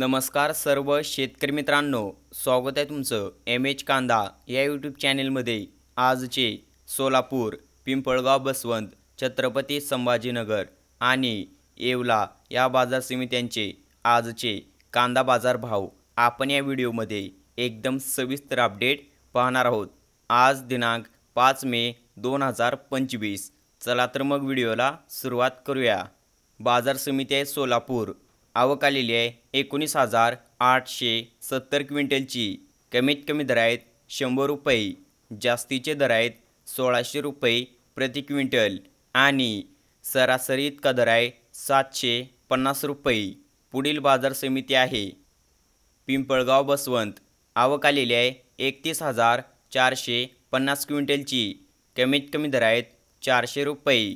नमस्कार सर्व शेतकरी मित्रांनो स्वागत आहे तुमचं एम एच कांदा या यूट्यूब चॅनेलमध्ये आजचे सोलापूर पिंपळगाव बसवंत छत्रपती संभाजीनगर आणि येवला या बाजार समित्यांचे आजचे कांदा बाजार भाव आपण या व्हिडिओमध्ये एकदम सविस्तर अपडेट पाहणार आहोत. आज दिनांक पाच मे दोन हजार पंचवीस. चला तर मग व्हिडिओला सुरुवात करूया. बाजार समिती आहे सोलापूर. आवक आलेली आहे. एकोणीस हजार आठशे सत्तर क्विंटलची. कमीत कमी दर आहेत शंभर रुपये. जास्तीचे दर आहेत सोळाशे रुपये प्रति क्विंटल. आणि सरासरी इतका दर आहे सातशे पन्नास रुपये. पुढील बाजार समिती आहे. पिंपळगाव बसवंत. आवक आलेली आहे एकतीस हजार चारशे पन्नास क्विंटलची. कमीत कमी दर आहेत चारशे रुपये.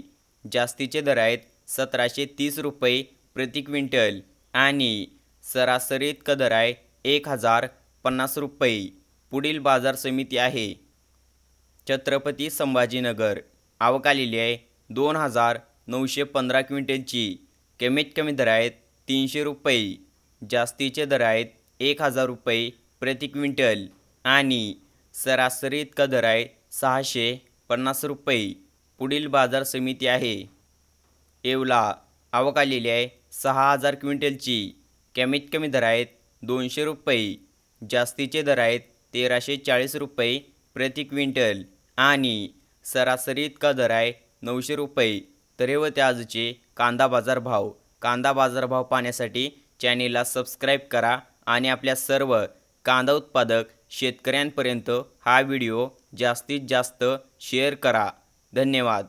जास्तीचे दर आहेत सतराशे तीस रुपये प्रति क्विंटल. आणि सरासरी इतका दर आहे एक हजार पन्नास रुपये. पुढील बाजार समिती आहे. छत्रपती संभाजीनगर. आवक आलेली आहे दोन हजार नऊशे पंधरा क्विंटलची. कमीत कमी दर आहेत तीनशे रुपये. जास्तीचे दर आहेत एक हजार रुपये प्रति क्विंटल. आणि सरासरी इतका दर आहे सहाशे पन्नास रुपये. पुढील बाजार समिती आहे. येवला आवक आलेली आहे. सहा हजार क्विंटलची. कमीत कमी दर आहेत दोनशे रुपये. जास्तीचे दर आहेत तेराशे चाळीस रुपये प्रति क्विंटल. आणि सरासरी इतका दर आहे नऊशे रुपये. तर हे होते आजचे कांदा बाजार भाव. कांदा बाजार भाव पाहण्यासाठी चॅनेलला सबस्क्राईब करा आणि आपल्या सर्व कांदा उत्पादक शेतकऱ्यांपर्यंत हा व्हिडिओ जास्तीत जास्त शेअर करा. धन्यवाद.